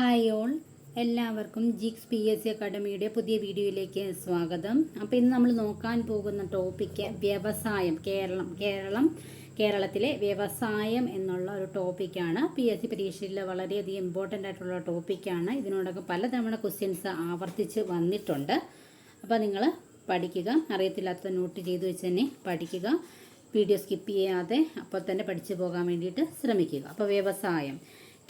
Hi all എല്ലാവർക്കും ജിക്സ് P S C അക്കാഡമിയുടെ പുതിയ വീഡിയോയിലേക്ക് സ്വാഗതം. അപ്പോൾ ഇന്ന് നമ്മൾ നോക്കാൻ പോകുന്ന ടോപ്പിക്ക് വ്യവസായം കേരളം കേരളം കേരളത്തിലെ വ്യവസായം എന്നുള്ള ഒരു ടോപ്പിക്കാണ് പി എസ് സി പരീക്ഷയിൽ വളരെയധികം ഇമ്പോർട്ടന്റ് ആയിട്ടുള്ള ടോപ്പിക്കാണ് ഇതിനോടൊക്കെ പലതവണ ക്വസ്റ്റ്യൻസ് ആവർത്തിച്ച് വന്നിട്ടുണ്ട്. അപ്പോൾ നിങ്ങൾ പഠിക്കുക. അറിയത്തില്ലാത്ത നോട്ട് ചെയ്തു വെച്ച് തന്നെ പഠിക്കുക. വീഡിയോ സ്കിപ്പ് ചെയ്യാതെ അപ്പോൾ തന്നെ പഠിച്ചു പോകാൻ വേണ്ടിയിട്ട് ശ്രമിക്കുക. അപ്പോൾ വ്യവസായം.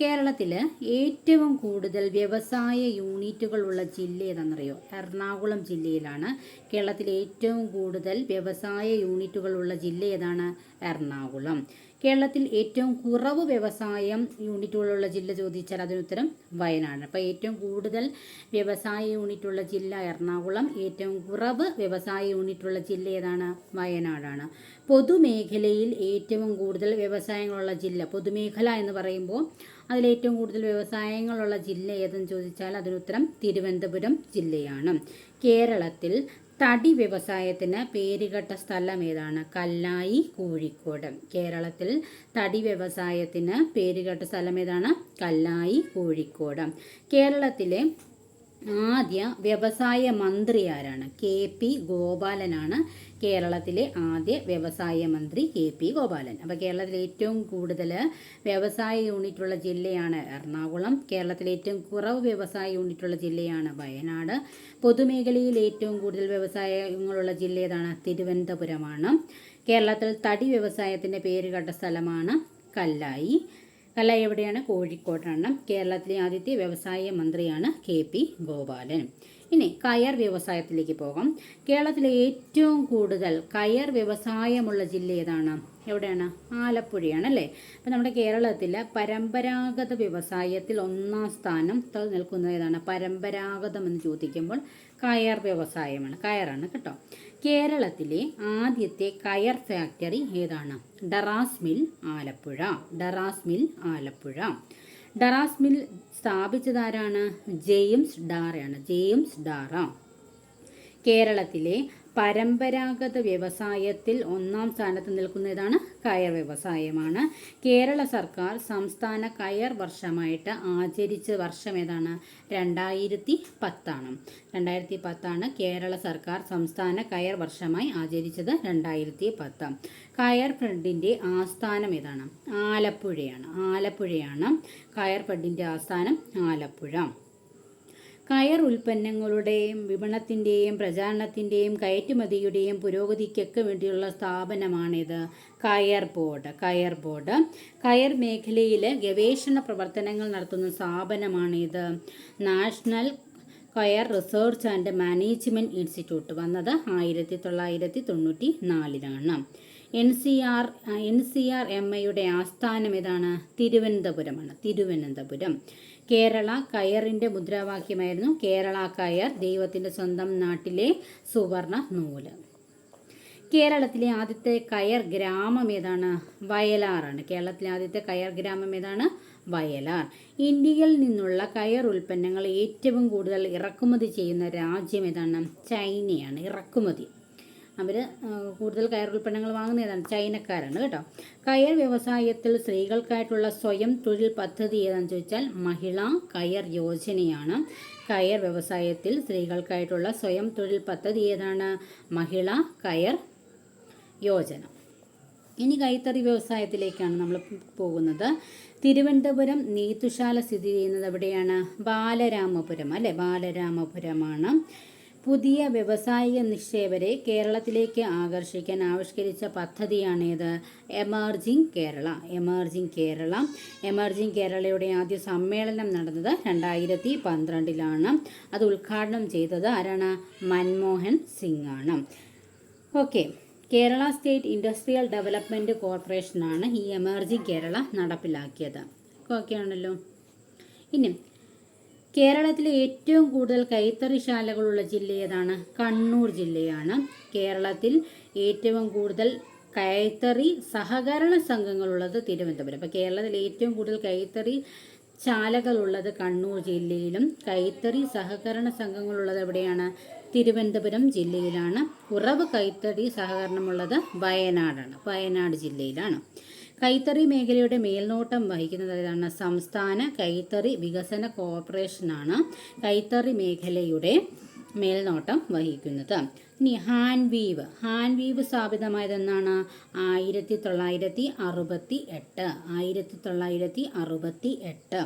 കേരളത്തിൽ ഏറ്റവും കൂടുതൽ വ്യവസായ യൂണിറ്റുകളുള്ള ജില്ല ഏതാണെന്നറിയോ? എറണാകുളം ജില്ലയിലാണ്. കേരളത്തിലെ ഏറ്റവും കൂടുതൽ വ്യവസായ യൂണിറ്റുകളുള്ള ജില്ല ഏതാണ്? എറണാകുളം. കേരളത്തിൽ ഏറ്റവും കുറവ് വ്യവസായം യൂണിറ്റുകളുള്ള ജില്ല ചോദിച്ചാൽ അതിനുത്തരം വയനാട്. അപ്പോൾ ഏറ്റവും കൂടുതൽ വ്യവസായ യൂണിറ്റുള്ള ജില്ല എറണാകുളം ഏറ്റവും കുറവ് വ്യവസായ യൂണിറ്റുള്ള ജില്ല ഏതാണ്? വയനാടാണ്. പൊതുമേഖലയിൽ ഏറ്റവും കൂടുതൽ വ്യവസായങ്ങളുള്ള ജില്ല പൊതുമേഖല എന്ന് പറയുമ്പോൾ അതിൽ ഏറ്റവും കൂടുതൽ വ്യവസായങ്ങളുള്ള ജില്ല ഏതെന്ന് ചോദിച്ചാൽ അതിനുത്തരം തിരുവനന്തപുരം ജില്ലയാണ്. കേരളത്തിൽ തടി വ്യവസായത്തിന് പേരുകെട്ട സ്ഥലം ഏതാണ്? കല്ലായി കോഴിക്കോട്. കേരളത്തിൽ തടി വ്യവസായത്തിന് പേരുകെട്ട സ്ഥലം ഏതാണ്? കല്ലായി കോഴിക്കോട്. കേരളത്തിലെ ആദ്യ വ്യവസായ മന്ത്രി ആരാണ്? കെ പി ഗോപാലനാണ് കേരളത്തിലെ ആദ്യ വ്യവസായ മന്ത്രി കെ പി ഗോപാലൻ. അപ്പോൾ കേരളത്തിലെ ഏറ്റവും കൂടുതൽ വ്യവസായ യൂണിറ്റുള്ള ജില്ലയാണ് എറണാകുളം. കേരളത്തിലെ ഏറ്റവും കുറവ് വ്യവസായ യൂണിറ്റുള്ള ജില്ലയാണ് വയനാട്. പൊതുമേഖലയിൽ ഏറ്റവും കൂടുതൽ വ്യവസായങ്ങളുള്ള ജില്ല ഏതാണ്? തിരുവനന്തപുരമാണ്. കേരളത്തിൽ തടി വ്യവസായത്തിന്റെ പേര് കേട്ട സ്ഥലമാണ് കല്ലായി. കല്ലായി എവിടെയാണ്? കോഴിക്കോട്ടാണ് കേരളത്തിലെ ആദ്യത്തെ വ്യവസായ മന്ത്രിയാണ് കെ പി ഗോപാലൻ. ഇനി കയർ വ്യവസായത്തിലേക്ക് പോകാം. കേരളത്തിലെ ഏറ്റവും കൂടുതൽ കയർ വ്യവസായമുള്ള ജില്ല ഏതാണ്? എവിടെയാണ്? ആലപ്പുഴയാണ് അല്ലേ അപ്പം നമ്മുടെ കേരളത്തിലെ പരമ്പരാഗത വ്യവസായത്തിൽ ഒന്നാം സ്ഥാനം നിൽക്കുന്നത് ഏതാണ്? പരമ്പരാഗതം എന്ന് ചോദിക്കുമ്പോൾ കയർ വ്യവസായമാണ്. കയറാണ് കേട്ടോ. കേരളത്തിലെ ആദ്യത്തെ കയർ ഫാക്ടറി ഏതാണ്? Darrah's mill Alappuzha. Darrah's mill Alappuzha. Darrah's mill സ്ഥാപിച്ചതാരാണ്? James ഡാറയാണ്. James Darrah. കേരളത്തിലെ പരമ്പരാഗത വ്യവസായത്തിൽ ഒന്നാം സ്ഥാനത്ത് നിൽക്കുന്നതാണ് കയർ വ്യവസായമാണ്. കേരള സർക്കാർ സംസ്ഥാന കയർ വർഷമായിട്ട് ആചരിച്ച വർഷം ഏതാണ്? രണ്ടായിരത്തി പത്താണ് രണ്ടായിരത്തി പത്താണ് കേരള സർക്കാർ സംസ്ഥാന കയർ വർഷമായി ആചരിച്ചത് രണ്ടായിരത്തി പത്ത് കയർ ഫണ്ടിന്റെ ആസ്ഥാനം ഏതാണ്? ആലപ്പുഴയാണ്. ആലപ്പുഴയാണ്. കയർ ഫണ്ടിന്റെ ആസ്ഥാനം ആലപ്പുഴ. കയർ ഉൽപ്പന്നങ്ങളുടെയും വിപണത്തിന്റെയും പ്രചാരണത്തിന്റെയും കയറ്റുമതിയുടെയും പുരോഗതിക്കൊക്കെ വേണ്ടിയുള്ള സ്ഥാപനമാണിത്. കയർ ബോർഡ് കയർ ബോർഡ്. കയർ മേഖലയിൽ ഗവേഷണ പ്രവർത്തനങ്ങൾ നടത്തുന്ന സ്ഥാപനമാണിത്. National coir research and management institute വന്നത് ആയിരത്തി തൊള്ളായിരത്തി തൊണ്ണൂറ്റി നാലിലാണ് N C R N C R M ഐയുടെ ആസ്ഥാനം ഏതാണ്? തിരുവനന്തപുരമാണ്. തിരുവനന്തപുരം. കേരള കയറിന്റെ മുദ്രാവാക്യമായിരുന്നു കേരള കയർ ദൈവത്തിന്റെ സ്വന്തം നാട്ടിലെ സുവർണ നൂൽ. കേരളത്തിലെ ആദ്യത്തെ കയർ ഗ്രാമം ഏതാണ്? വയലാറാണ് കേരളത്തിലെ ആദ്യത്തെ കയർ ഗ്രാമം ഏതാണ്? വയലാർ. ഇന്ത്യയിൽ നിന്നുള്ള കയർ ഉൽപ്പന്നങ്ങൾ ഏറ്റവും കൂടുതൽ ഇറക്കുമതി ചെയ്യുന്ന രാജ്യം ഏതാണ്? ചൈനയാണ്. ഇറക്കുമതി. അവർ കൂടുതൽ കയർ ഉൽപ്പന്നങ്ങൾ വാങ്ങുന്നതാണ്. ചൈനക്കാരാണ് കേട്ടോ. കയർ വ്യവസായത്തിൽ സ്ത്രീകൾക്കായിട്ടുള്ള സ്വയം തൊഴിൽ പദ്ധതി ഏതാണെന്ന് ചോദിച്ചാൽ മഹിളാ കയർ യോജനയാണ്. കയർ വ്യവസായത്തിൽ സ്ത്രീകൾക്കായിട്ടുള്ള സ്വയം തൊഴിൽ പദ്ധതി ഏതാണ്? മഹിളാ കയർ യോജന. ഇനി കൈത്തറി വ്യവസായത്തിലേക്കാണ് നമ്മൾ പോകുന്നത്. തിരുവനന്തപുരം നെയ്ത്തുശാല സ്ഥിതി ചെയ്യുന്നത് എവിടെയാണ്? ബാലരാമപുരം അല്ലേ? ബാലരാമപുരമാണ്. പുതിയ വ്യവസായിക നിക്ഷേപരെ കേരളത്തിലേക്ക് ആകർഷിക്കാൻ ആവിഷ്കരിച്ച പദ്ധതിയാണേത്. Emerging Kerala emerging Kerala emerging കേരളയുടെ ആദ്യ സമ്മേളനം നടന്നത് രണ്ടായിരത്തി പന്ത്രണ്ടിലാണ് അത് ഉദ്ഘാടനം ചെയ്തത് ആരാണ്? മൻമോഹൻ സിംഗ് ആണ് okay. Kerala state industrial development കോർപ്പറേഷനാണ് ഈ എമർജിംഗ് കേരള നടപ്പിലാക്കിയത്. ഓക്കെ ആണല്ലോ ഇനി കേരളത്തിലെ ഏറ്റവും കൂടുതൽ കൈത്തറിശാലകളുള്ള ജില്ല ഏതാണ്? കണ്ണൂർ ജില്ലയാണ്. കേരളത്തിൽ ഏറ്റവും കൂടുതൽ കൈത്തറി സഹകരണ സംഘങ്ങളുള്ളത് തിരുവനന്തപുരം. അപ്പോൾ കേരളത്തിൽ ഏറ്റവും കൂടുതൽ കൈത്തറി ശാലകളുള്ളത് കണ്ണൂർ ജില്ലയിലും കൈത്തറി സഹകരണ സംഘങ്ങളുള്ളത് എവിടെയാണ്? തിരുവനന്തപുരം ജില്ലയിലാണ്. ഉറവ് കൈത്തറി സഹകരണമുള്ളത് വയനാടാണ് വയനാട് ജില്ലയിലാണ്. കൈത്തറി മേഖലയുടെ മേൽനോട്ടം വഹിക്കുന്നത് ഏതാണ് സംസ്ഥാന കൈത്തറി വികസന കോർപ്പറേഷനാണ് കൈത്തറി മേഖലയുടെ മേൽനോട്ടം വഹിക്കുന്നത്. ഇനി ഹാൻഡ് വീവ്. ഹാൻഡ് വീവ് സ്ഥാപിതമായത് എന്നാണ് ആയിരത്തി തൊള്ളായിരത്തി അറുപത്തി എട്ട് ആയിരത്തി തൊള്ളായിരത്തി അറുപത്തി എട്ട്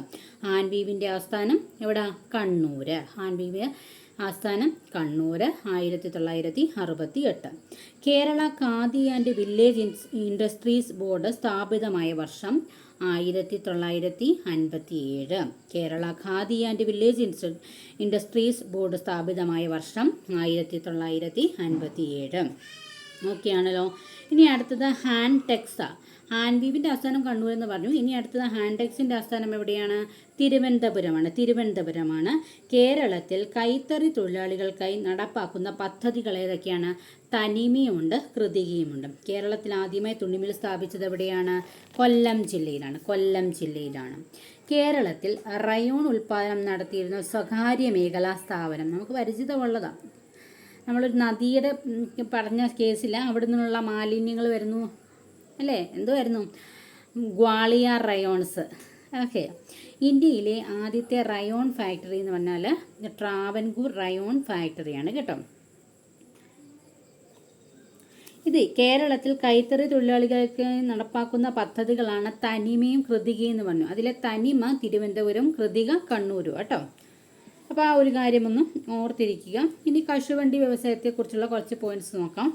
ഹാൻഡ് വീവിന്റെ ആസ്ഥാനം എവിടെ? കണ്ണൂർ ഹാൻഡ് വീവ് ആസ്ഥാനം കണ്ണൂർ ആയിരത്തി തൊള്ളായിരത്തി അറുപത്തി എട്ട് Kerala khadi and village industries board സ്ഥാപിതമായ വർഷം ആയിരത്തി തൊള്ളായിരത്തി അൻപത്തി ഏഴ് Kerala khadi and village industries board സ്ഥാപിതമായ വർഷം ആയിരത്തി തൊള്ളായിരത്തി അൻപത്തി ഏഴ് ഓക്കെയാണല്ലോ. ഇനി അടുത്തത് ഹാൻഡ് ടെക്സ. ഹാൻഡ് വീവിന്റെ ആസ്ഥാനം കണ്ണൂർ എന്ന് പറഞ്ഞു. ഇനി അടുത്തത് ഹാൻഡെക്സിന്റെ ആസ്ഥാനം എവിടെയാണ്? തിരുവനന്തപുരമാണ്. തിരുവനന്തപുരമാണ്. കേരളത്തിൽ കൈത്തറി തൊഴിലാളികൾക്കായി നടപ്പാക്കുന്ന പദ്ധതികൾ ഏതൊക്കെയാണ്? തനിമയുമുണ്ട് കൃതികയുമുണ്ട്. കേരളത്തിൽ ആദ്യമായി തുണിമിൽ സ്ഥാപിച്ചത് എവിടെയാണ്? കൊല്ലം ജില്ലയിലാണ്. കൊല്ലം ജില്ലയിലാണ്. കേരളത്തിൽ റയോൺ ഉൽപ്പാദനം നടത്തിയിരുന്ന സ്വകാര്യ മേഖലാ സ്ഥാപനം. നമുക്ക് പരിചിതമുള്ളതാണ്. നമ്മളൊരു നദിയുടെ പറഞ്ഞ കേസിൽ അവിടെ നിന്നുള്ള മാലിന്യങ്ങൾ വരുന്നു. അല്ലേ? എന്തുവായിരുന്നു? ഗ്വാളിയാർ റയോൺസ്. ഓക്കെ. ഇന്ത്യയിലെ ആദ്യത്തെ റയോൺ ഫാക്ടറി എന്ന് പറഞ്ഞാൽ ട്രാവൻകൂർ റയോൺ ഫാക്ടറിയാണ് കേട്ടോ. ഇത് കേരളത്തിൽ കൈത്തറി തൊഴിലാളികൾക്ക് നടപ്പാക്കുന്ന പദ്ധതികളാണ് തനിമയും കൃതികയും എന്ന് പറഞ്ഞു. അതിലെ തനിമ തിരുവനന്തപുരം കൃതിക കണ്ണൂരും കേട്ടോ. അപ്പോൾ ആ ഒരു കാര്യമൊന്നും ഓർത്തിരിക്കുക. ഇനി കശുവണ്ടി വ്യവസായത്തെക്കുറിച്ചുള്ള കുറച്ച് പോയിന്റ്സ് നോക്കാം.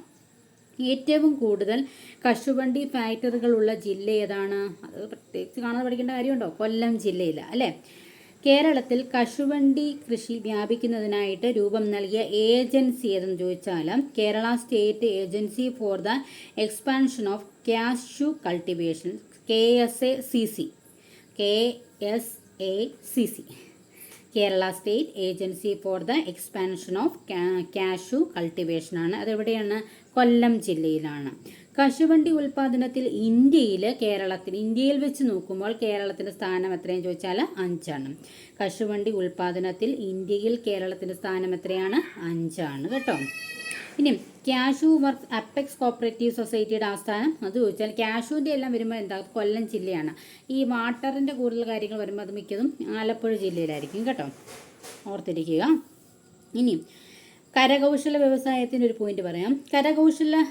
ഏറ്റവും കൂടുതൽ കശുവണ്ടി ഫാക്ടറികളുള്ള ജില്ല ഏതാണ്? അത് പ്രത്യേകിച്ച് കാണാതെ പഠിക്കേണ്ട കാര്യമുണ്ടോ? കൊല്ലം ജില്ലയിൽ അല്ലേ? കേരളത്തിൽ കശുവണ്ടി കൃഷി വ്യാപിക്കുന്നതിനായിട്ട് രൂപം നൽകിയ ഏജൻസി ഏതെന്ന് ചോദിച്ചാൽ Kerala state agency for the expansion of cashew cultivation K S A C C K S A C C. Kerala state agency for the expansion of cashew കൾട്ടിവേഷനാണ് അതെവിടെയാണ്? കൊല്ലം ജില്ലയിലാണ്. കശുവണ്ടി ഉൽപ്പാദനത്തിൽ ഇന്ത്യയിൽ കേരളത്തിൽ ഇന്ത്യയിൽ വെച്ച് നോക്കുമ്പോൾ കേരളത്തിന്റെ സ്ഥാനം എത്രയെന്ന് ചോദിച്ചാൽ അഞ്ചാണ്. കശുവണ്ടി ഉൽപ്പാദനത്തിൽ ഇന്ത്യയിൽ കേരളത്തിന്റെ സ്ഥാനം എത്രയാണ്? അഞ്ചാണ് കേട്ടോ. ഇനി ക്യാഷു വർക്ക് അപ്പെക്സ് കോപ്പറേറ്റീവ് സൊസൈറ്റിയുടെ ആസ്ഥാനം. അത് ചോദിച്ചാൽ ക്യാഷുവിന്റെ എല്ലാം വരുമ്പോൾ എന്താ? കൊല്ലം ജില്ലയാണ്. ഈ വാട്ടറിന്റെ കൂടുതൽ കാര്യങ്ങൾ വരുമ്പോൾ അത് മിക്കതും ആലപ്പുഴ ജില്ലയിലായിരിക്കും കേട്ടോ. ഓർത്തിരിക്കുക. ഇനി കരകൗശല വ്യവസായത്തിന്റെ ഒരു പോയിന്റ് പറയാം. കരകൗശല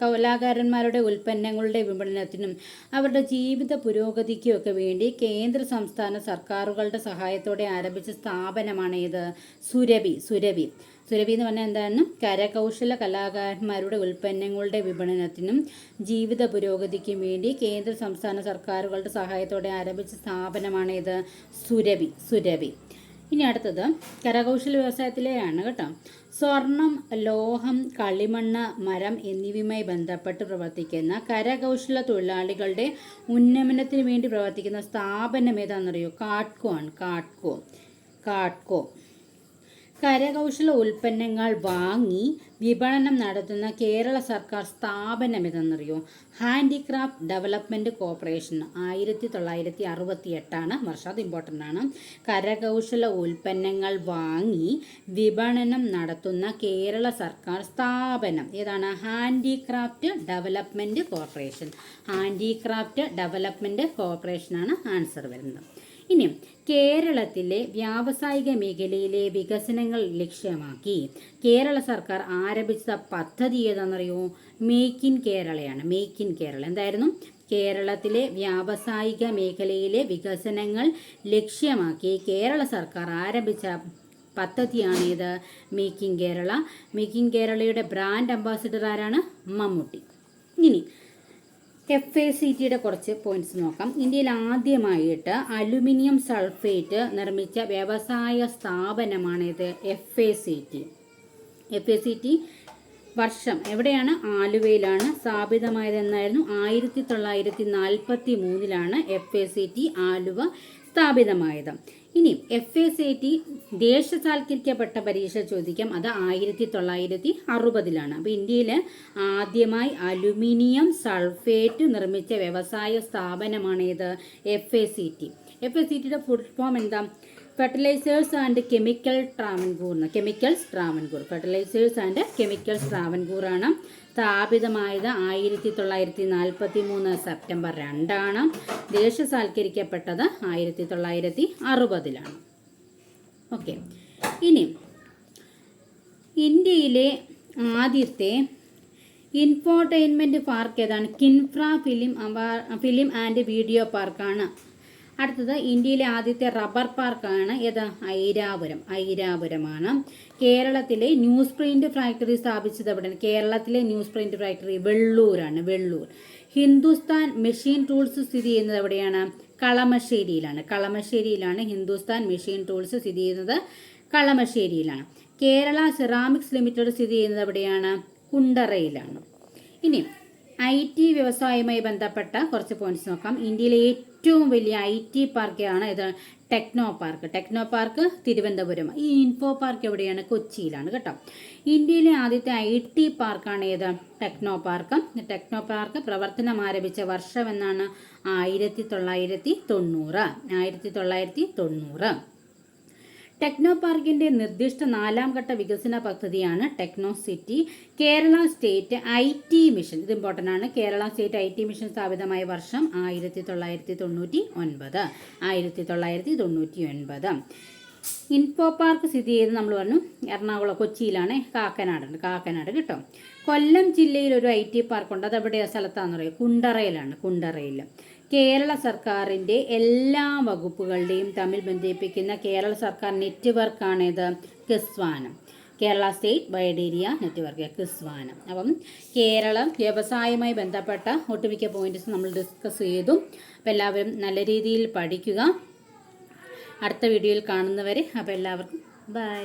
കലാകാരന്മാരുടെ ഉൽപ്പന്നങ്ങളുടെ വിപണനത്തിനും അവരുടെ ജീവിത പുരോഗതിക്കുമൊക്കെ വേണ്ടി കേന്ദ്ര സംസ്ഥാന സർക്കാരുകളുടെ സഹായത്തോടെ ആരംഭിച്ച സ്ഥാപനമാണ് ഇത്. സുരഭി സുരഭി. സുരഭി എന്ന് പറഞ്ഞാൽ എന്താണ്? കരകൗശല കലാകാരന്മാരുടെ ഉൽപ്പന്നങ്ങളുടെ വിപണനത്തിനും ജീവിത പുരോഗതിക്കും വേണ്ടി കേന്ദ്ര സംസ്ഥാന സർക്കാരുകളുടെ സഹായത്തോടെ ആരംഭിച്ച സ്ഥാപനമാണ് ഇത്. സുരഭി സുരഭി. ഇനി അടുത്തത് കരകൗശല വ്യവസായത്തിലെയാണ് കേട്ടോ. സ്വർണം ലോഹം കളിമണ്ണ് മരം എന്നിവയുമായി ബന്ധപ്പെട്ട് പ്രവർത്തിക്കുന്ന കരകൗശല തൊഴിലാളികളുടെ ഉന്നമനത്തിന് വേണ്ടി പ്രവർത്തിക്കുന്ന സ്ഥാപനം ഏതാണെന്നറിയോ? കാട്കോ ആണ്. കാട്കോ. കാട്കോ. കരകൗശല ഉൽപ്പന്നങ്ങൾ വാങ്ങി വിപണനം നടത്തുന്ന കേരള സർക്കാർ സ്ഥാപനം ഇതെന്നറിയോ ഹാൻഡിക്രാഫ്റ്റ് ഡെവലപ്മെന്റ് കോർപ്പറേഷൻ. ആയിരത്തി തൊള്ളായിരത്തി അറുപത്തി എട്ടാണ് വർഷം അത് ഇമ്പോർട്ടന്റ് ആണ്. കരകൗശല ഉൽപ്പന്നങ്ങൾ വാങ്ങി വിപണനം നടത്തുന്ന കേരള സർക്കാർ സ്ഥാപനം. ഏതാണ്? Handicraft development corporation. Handicraft development കോർപ്പറേഷനാണ് answer വരുന്നത്. ഇനി കേരളത്തിലെ വ്യാവസായിക മേഖലയിലെ വികസനങ്ങൾ ലക്ഷ്യമാക്കി കേരള സർക്കാർ ആരംഭിച്ച പദ്ധതി ഏതാണെന്നറിയോ? മേക്ക് ഇൻ കേരളയാണ് മേക്ക് ഇൻ കേരള എന്തായിരുന്നു? കേരളത്തിലെ വ്യാവസായിക മേഖലയിലെ വികസനങ്ങൾ ലക്ഷ്യമാക്കി കേരള സർക്കാർ ആരംഭിച്ച പദ്ധതിയാണ് ഇത് മേക്കിംഗ് കേരള മേക്കിംഗ് കേരളയുടെ ബ്രാൻഡ് അംബാസിഡർ ആരാണ്? മമ്മൂട്ടി. ഇനി എഫ് എ സി ടിയുടെ കുറച്ച് പോയിന്റ്സ് നോക്കാം. ഇന്ത്യയിൽ ആദ്യമായിട്ട് അലുമിനിയം സൾഫേറ്റ് നിർമ്മിച്ച വ്യവസായ സ്ഥാപനമാണിത് F A C T F A C T വർഷം എവിടെയാണ്? ആലുവയിലാണ് സ്ഥാപിതമായതെന്നായിരുന്നു. ആയിരത്തി തൊള്ളായിരത്തി നാൽപ്പത്തി മൂന്നിലാണ് F A C T Aluva സ്ഥാപിതമായത് ഇനി എഫ് എസ് എ ടി ദേശസാൽക്കരിക്കപ്പെട്ട പരീക്ഷ ചോദിക്കാം. അത് ആയിരത്തി തൊള്ളായിരത്തി അറുപതിലാണ് അപ്പോൾ ഇന്ത്യയിൽ ആദ്യമായി അലുമിനിയം സൾഫേറ്റ് നിർമ്മിച്ച വ്യവസായ സ്ഥാപനമാണ് ഇത് F A C T F A C ടിയുടെ ഫുൾ ഫോം എന്താ? Fertilisers and chemical Travancore chemicals Travancore fertilisers and chemicals ട്രാവൻകൂറാണ് സ്ഥാപിതമായത് ആയിരത്തി തൊള്ളായിരത്തി നാൽപ്പത്തി മൂന്ന് സെപ്റ്റംബർ രണ്ടാണ്. ദേശസാൽക്കരിക്കപ്പെട്ടത് ആയിരത്തി തൊള്ളായിരത്തി അറുപതിലാണ് ഓക്കെ. ഇനി ഇന്ത്യയിലെ ആദ്യത്തെ ഇൻഫോർടൈൻമെന്റ് പാർക്ക് ഏതാണ്? കിൻഫ്ര ഫിലിം അവാ- ഫിലിം ആൻഡ് വീഡിയോ പാർക്കാണ്. അടുത്തത് ഇന്ത്യയിലെ ആദ്യത്തെ റബ്ബർ പാർക്കാണ് ഏത്? ഐരാപുരം. ഐരാപുരമാണ്. കേരളത്തിലെ ന്യൂസ് പ്രിന്റ് ഫാക്ടറി സ്ഥാപിച്ചത് എവിടെയാണ്? കേരളത്തിലെ ന്യൂസ് പ്രിന്റ് ഫാക്ടറി വെള്ളൂരാണ് വെള്ളൂർ. ഹിന്ദുസ്ഥാൻ മെഷീൻ ടൂൾസ് സ്ഥിതി ചെയ്യുന്നത് എവിടെയാണ്? കളമശ്ശേരിയിലാണ്. കളമശ്ശേരിയിലാണ് ഹിന്ദുസ്ഥാൻ മെഷീൻ ടൂൾസ് സ്ഥിതി ചെയ്യുന്നത് കളമശ്ശേരിയിലാണ്. കേരള സെറാമിക്സ് ലിമിറ്റഡ് സ്ഥിതി ചെയ്യുന്നത് എവിടെയാണ്? കുണ്ടറയിലാണ്. ഇനി ഐ ടി വ്യവസായവുമായി ബന്ധപ്പെട്ട കുറച്ച് പോയിന്റ്സ് നോക്കാം. ഇന്ത്യയിലെ ഏറ്റവും വലിയ ഐ ടി പാർക്കാണ് ഇത് techno park techno park Thiruvananthapuram. ഈ ഇൻഫോ പാർക്ക് എവിടെയാണ്? കൊച്ചിയിലാണ് കേട്ടോ. ഇന്ത്യയിലെ ആദ്യത്തെ ഐ ടി പാർക്കാണ് ഏത്? ടെക്നോ പാർക്ക് ടെക്നോ പാർക്ക് പ്രവർത്തനം ആരംഭിച്ച വർഷം എന്നാണ്? ആയിരത്തി തൊള്ളായിരത്തി തൊണ്ണൂറ് ആയിരത്തി തൊള്ളായിരത്തി തൊണ്ണൂറ് ടെക്നോ പാർക്കിന്റെ നിർദ്ദിഷ്ട നാലാം ഘട്ട വികസന പദ്ധതിയാണ് techno city Kerala state I T mission. ഇത് ഇമ്പോർട്ടന്റ് ആണ്. Kerala state I T mission സ്ഥാപിതമായ വർഷം ആയിരത്തി തൊള്ളായിരത്തി തൊണ്ണൂറ്റി ഒൻപത് ആയിരത്തി തൊള്ളായിരത്തി തൊണ്ണൂറ്റി ഒൻപത് ഇൻഫോ പാർക്ക് സ്ഥിതി ചെയ്ത് നമ്മൾ പറഞ്ഞു എറണാകുളം കൊച്ചിയിലാണ്. കാക്കനാടുണ്ട്. കാക്കനാട് കേട്ടോ. കൊല്ലം ജില്ലയിൽ ഒരു ഐ ടി പാർക്കുണ്ട്. അത് എവിടെയാ സ്ഥലത്താണെന്ന് പറയുക കുണ്ടറയിലാണ്. കുണ്ടറയിൽ. കേരള സർക്കാരിന്റെ എല്ലാ വകുപ്പുകളുടെയും തമ്മിൽ ബന്ധിപ്പിക്കുന്ന കേരള സർക്കാർ നെറ്റ്വർക്കാണ് ഇത്. കിസ്വാനം. Kerala state wide area network കിസ്വാനം. അപ്പം കേരളം വ്യവസായവുമായി ബന്ധപ്പെട്ട ഒട്ടുമിക്ക പോയിന്റ്സ് നമ്മൾ ഡിസ്കസ് ചെയ്തു. അപ്പോൾ എല്ലാവരും നല്ല രീതിയിൽ പഠിക്കുക. അടുത്ത വീഡിയോയിൽ കാണുന്നവരെ അപ്പോൾ എല്ലാവർക്കും ബൈ